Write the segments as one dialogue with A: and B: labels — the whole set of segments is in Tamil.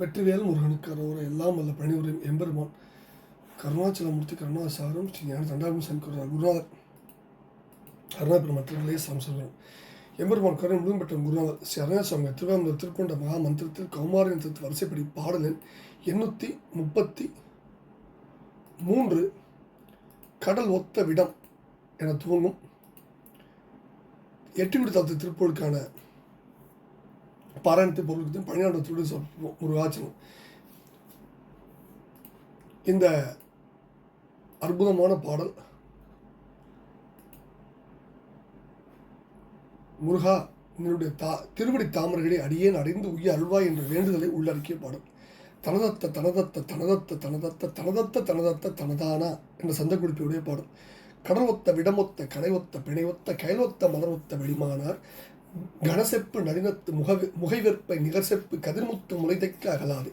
A: வெற்றிவேல் முருகனுக்கு கரோர எல்லாம் வல்ல பணிபுரியும் எம்பெருமான். கருணாச்சலமூர்த்தி கருணாசாரம் ஸ்ரீ ஞான தண்டாபி சங்கர குருநாதர். அருணாபுரம் மற்றவர்களே சம்சகரம் எம்பெருமான் கருணை முழுதும் பெற்ற குருநாதர் ஸ்ரீ அருணாசாமி திருவாரூர் திருக்கொண்ட மகா மந்திரத்தில் கௌமாரின் வரிசைப்படி பாடலின் எண்ணூற்றி முப்பத்தி மூன்று கடல் ஒத்த விடம் என துவங்கும். எட்டுவிடு தத்து திருப்பொருளுக்கான பாராயணத்தை பொருளுக்கு பணியாளர் சொல்வோம் ஒரு ஆச்சனம் இந்த அற்புதமான பாடல் முருகா என்னுடைய தா திருவடி தாமரைகளை அடியேன் அடைந்து உய்ய அல்வாய் என்ற வேண்டுதலை உள்ளடக்கிய பாடல். தனதத்த தனதத்த தனதத்த தனதத்த தனதத்த தனதத்த தனதானா என்ற சந்தக்குறிப்பியுடைய பாடல். கடல் ஒத்த விடமொத்த கனைவொத்த பிணைவொத்த கயலொத்த மலரொத்த வெளிமானார் கனசெப்பு நளினத்து முக முகைவெற்பை நிகர்செப்பு கதிர்முத்து முளைத்தைக்கு அகலாது.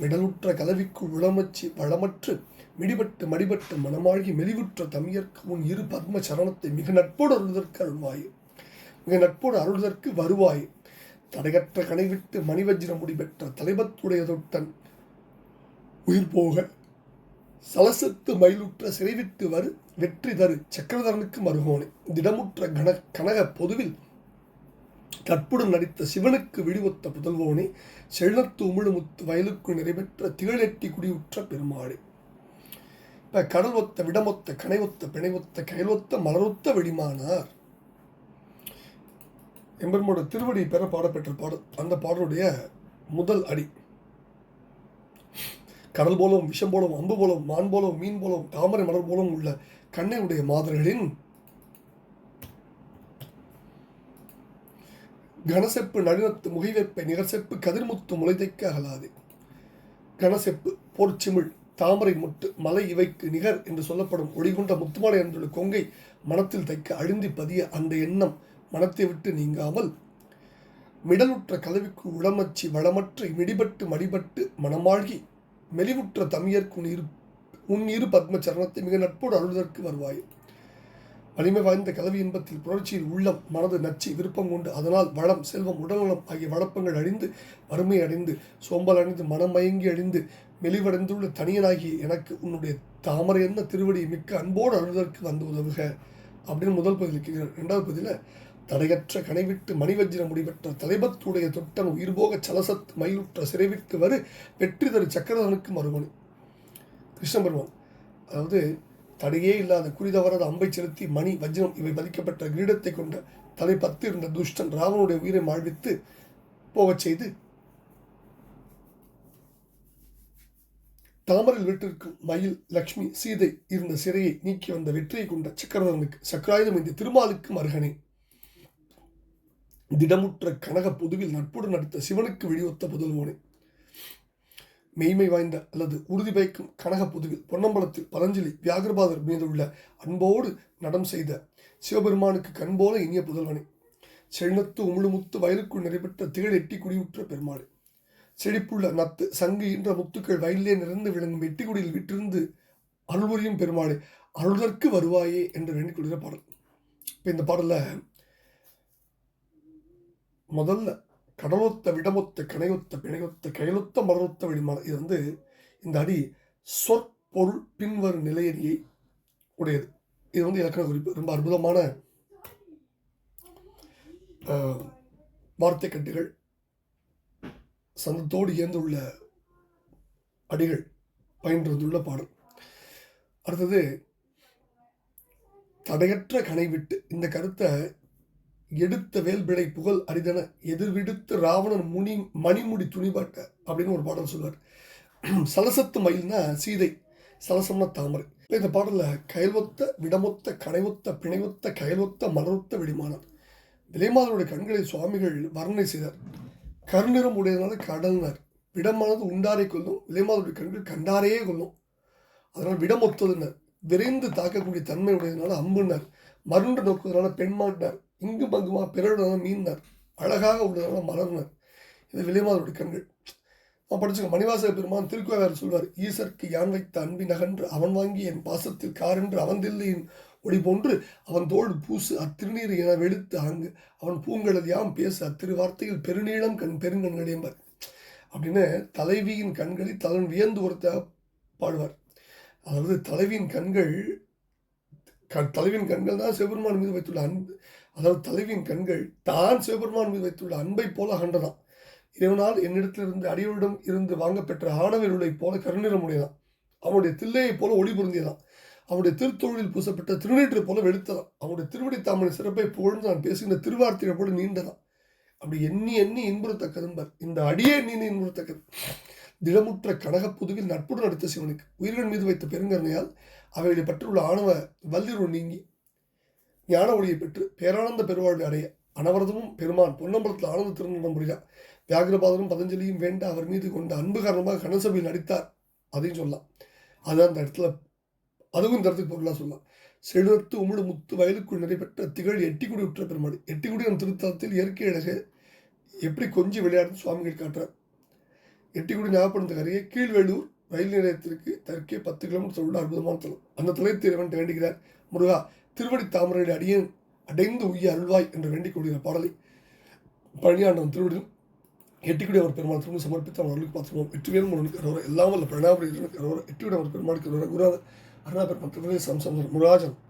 A: மிடலுற்ற கலவிக்குள் உளமச்சி வளமற்று மிடிபட்டு மடிபட்டு மனமாழ்கி மெலிவுற்ற தமியற்கு உன் இரு பத்ம சரணத்தை மிக நட்போடு அருள்வதற்கு அருள்வாய். மிக நட்போடு அருள்வதற்கு வருவாய். தடையற்ற கனைவிட்டு மணிவஜ்ர முடிபெற்ற தலைபத்துடைய தொட்டன் உயிர் போக சலசத்து மயிலுற்ற சிறைவிட்டு வரு வெற்றி தரு சக்கரதரனுக்கு மருகோனை. திடமுற்ற கன கனக பொதுவில் கற்புடன் நடித்த சிவனுக்கு விடிவொத்த புதல்வோனே செழுநத்து உமிழுமுத்து வயலுக்கு நிறைவேற்ற திகழெட்டி குடியுற்ற பெருமாளே. இப்போ கடல் ஒத்த விடமொத்த கனைவொத்த பிணைவொத்த கைலொத்த மலரொத்த வெடிமானார். எம்பெருமோட திருவடி பெற பாடப்பெற்ற பாடல் அந்த பாடலுடைய முதல் அடி. கடல் போலவும் விஷம் போலவும் அம்பு போலவும் மான் போலவும் மீன் போலவும் தாமரை மலர் போலவும் உள்ள கண்ணையுடைய மாதர்களின் கனசெப்பு நளினத்து முகைவெப்பை நிகர்செப்பு கதிர்முத்து முளைதைக்க அகலாது. கனசெப்பு போர்ச்சிமிழ் தாமரை முட்டு மலை இவைக்கு நிகர் என்று சொல்லப்படும் ஒளிகொண்ட முத்துமலை என்றுள்ள கொங்கை மனத்தில் தைக்க அழுந்தி பதிய அந்த எண்ணம் மனத்தை விட்டு நீங்காமல் மிடலுற்ற கலவிக்கு உளமச்சி வளமற்ற மிடிபட்டு மடிபட்டு மனமாழ்கி மெலிவுற்ற தமியர்க்கு உன் இரு உன் இரு பத்ம சரணத்தை மிக நட்போடு அழுதற்கு வருவாய். வலிமை வாய்ந்த கலவி இன்பத்தில் புரட்சியில் உள்ளம் மனது நச்சு விருப்பம் கொண்டு அதனால் வளம் செல்வம் உடல்நலம் ஆகிய வளப்பங்கள் அழிந்து வறுமை அடைந்து சோம்பல் அடைந்து மனம் மயங்கி அழிந்து மெலிவடைந்துள்ள தனியனாகி எனக்கு உன்னுடைய தாமரை என்ன திருவடி மிக்க அன்போடு அழுதற்கு வந்து உதவுக அப்படின்னு முதல் பதில் ரெண்டாவது இரண்டாவது பதில தடையற்ற கனைவிட்டு மணிவஜ்ர முடிவற்ற தலைபத்துடைய தொட்டன் உயிர்போக சலசத் மயிலுற்ற சிறைவிற்கு வரு வெற்றி தரு சக்கரதனுக்கு மறுமணி கிருஷ்ணபெருமான் அதாவது தடையே இல்லாத குறிதவராத அம்பை செலுத்தி மணி வஜ்ரம் இவை பதிக்கப்பட்ட கிரீடத்தை கொண்ட தலை பத்து இருந்த துஷ்டன் ராவனுடைய உயிரை மாழ்வித்து போகச் செய்து தாமரில் விட்டிருக்கும் மயில் லக்ஷ்மி சீதை இருந்த சிறையை நீக்கி வந்த வெற்றியை கொண்ட சக்கரவர்த்தனுக்கு சக்கராயுதம் இந்த திருமாலுக்கு மருகனே திடமுற்ற கனக பொதுவில் நட்புடன் நடித்த சிவனுக்கு வெளியொத்த புதல்வோனே. மெய்மை வாய்ந்த அல்லது உறுதி பயக்கும் கனக பொதுவில் பொன்னம்பலத்தில் பதஞ்சலி வியாகரபாதர் மீது உள்ள அன்போடு நடம் செய்த சிவபெருமானுக்கு கண்போல இனிய புதல்வனை செழுநத்து உமிழுமுத்து வயலுக்குள் நிறைபெற்ற திகழ் எட்டி குடியுற்ற பெருமாள் செழிப்புள்ள நத்து சங்கு என்ற முத்துக்கள் வயலிலே நிறைந்து விளங்கும் வெட்டிக்குடியில் விட்டிருந்து அருள்புரியும் பெருமாளே அருள்தற்கு வருவாயே என்று வேண்டிக் கொள்கிற பாடல். இப்போ இந்த பாடலில் முதல்ல கடலொத்த விடமொத்த கனையொத்த பிணையொத்த கையொத்த மலரொத்த வெளிமான இது வந்து இந்த அடி சொற்பொருள் பின்வரும் நிலையடியை உடையது. இது வந்து இலக்கண குறிப்பு. ரொம்ப அற்புதமான வார்த்தை கட்டுகள் சந்தத்தோடு இயந்துள்ள அடிகள் பயின்று வந்துள்ள பாடல். அடுத்தது தடையற்ற கனை விட்டு இந்த கருத்தை எடுத்த வேல்பிடை புகழ் அரிதன எதிர்விடுத்து ராவணன் முனி மணிமுடி துணிபாட்ட அப்படின்னு ஒரு பாடல் சொல்வார் சலசத்து மயில்னா சீதை சலசம்னா தாமரை. இந்த பாடலில் கயல்வொத்த விடமொத்த கனைவொத்த பிணைவொத்த கயல்வொத்த மலரொத்த விடிமானம். விலைமாதனுடைய கண்களை சுவாமிகள் வர்ணனை செய்தார். கருநிறம் உடையதுனால கடல்னார் விடமானது உண்டாரை கொல்லும் விலைமாதனுடைய கண்கள் கண்டாரையே கொல்லும் அதனால் விடமொத்ததுனர் விரைந்து தாக்கக்கூடிய தன்மை உடையதுனால அம்புனார் மருண்டு நோக்குவதனால பெண்மாண்டார் இங்கு பங்குமா பிறருடனும் மீன்னார் அழகாக உள்ளதனால மலர்னர் இது விலைமாதனுடைய கண்கள். நான் படிச்சுக்க மணிவாச பெருமான் திருக்குவார் சொல்வார் ஈசற்கு யான் வைத்த அன்பின் அகன்று அவன் வாங்கி என் பாசத்தில் காரென்று அவந்தில்லையின் ஒளி போன்று அவன் தோள் பூசு அத்திருநீர் என வெளுத்து அங்கு அவன் பூங்கலது யாம் பேசு அத்திரு வார்த்தையில் பெருநீளம் கண் பெருங்கண்கள் என்பார். அப்படின்னு தலைவியின் கண்களை தலைவன் வியந்து ஒருத்த பாடுவார். அதாவது தலைவியின் கண்கள் க தலைவியின் கண்கள் தான் சிவபெருமான் மீது வைத்துள்ள அன்பு அதாவது தலைவியின் கண்கள் தான் சிவபெருமான் மீது வைத்துள்ள அன்பை போல அகன்றதாம். இறைவனால் என்னிடத்திலிருந்து அடியோரிடம் இருந்து வாங்கப்பெற்ற ஆணவருளைப் போல கருநிறமுடையதான் அவனுடைய தில்லையைப் போல ஒளி பொருந்தியதான் அவனுடைய திருத்தொழில் பூசப்பட்ட திருநீற்றை போல வெளுத்ததாம். அவனுடைய திருவடி தாமரை சிறப்பை புகழ்ந்து நான் பேசுகின்ற திருவார்த்தையை போல நீண்டதாம். அப்படி எண்ணி எண்ணி இன்புறத்தக்கதும்பர் இந்த அடியே எண்ணி இன்புறத்தக்கது திடமுற்ற கனகப் புதுவில் நட்புடன் அடுத்த சிவனுக்கு. உயிர்கள் மீது வைத்த பெருங்கருணையால் அவைகளை பற்றியுள்ள ஆணவ வல்லிருள் நீங்கி ஞான ஒளியை பெற்று பேரானந்த பெருவாழ்வை அடைய அனவரதமும் பெருமான் பொன்னம்பலத்தில் ஆனந்த திருநடம் புரியா வியாகிரபாதனும் பதஞ்சலியும் வேண்ட அவர் மீது கொண்ட அன்பு காரணமாக கணசபையில் நடித்தார் அதையும் சொல்லலாம். அதுதான் அந்த இடத்துல அதுவும் இந்த இடத்துக்கு பொருளாக சொல்லலாம். செழுத்து உமிழ் முத்து வயலுக்குள் நடைபெற்ற திகழ் எட்டிக்குடி உற்ற பெருமாள். எட்டிக்குடி நம் திருத்தலத்தில் இயற்கை அழகு எப்படி கொஞ்சி விளையாட்டு சுவாமிகள் காட்டுறார். எட்டிக்குடி ஞாபகப்படுத்த கரையே கீழ்வேலூர் ரயில் நிலையத்திற்கு தெற்கே பத்து கிலோமீட்டர் உள்ள அற்புதமான தலம். அந்த தலத்தை இறைவன் வேண்டுகிறார் முருகா திருவடி தாமரையுடைய அடியேன் அடைந்து உய்ய அருள்வாய் என்று வேண்டிக் கொள்கிற பாடலை பழனியாண்டவன் திருவடியும் எட்டிக்குடி அவர் பெருமாள் திரும்ப சமர்ப்பித்து அவர் அருளுக்கு பார்த்துருவோம் வெற்றிவேல் முருகனுக்கு அரோர எல்லாம் வல்ல பிரணாபுரி எட்டிக்குடி அவர் பெருமாளுக்கு அரோர குருநாத அருணா பெருமாள் திருவடி சம்சம் முராஜன்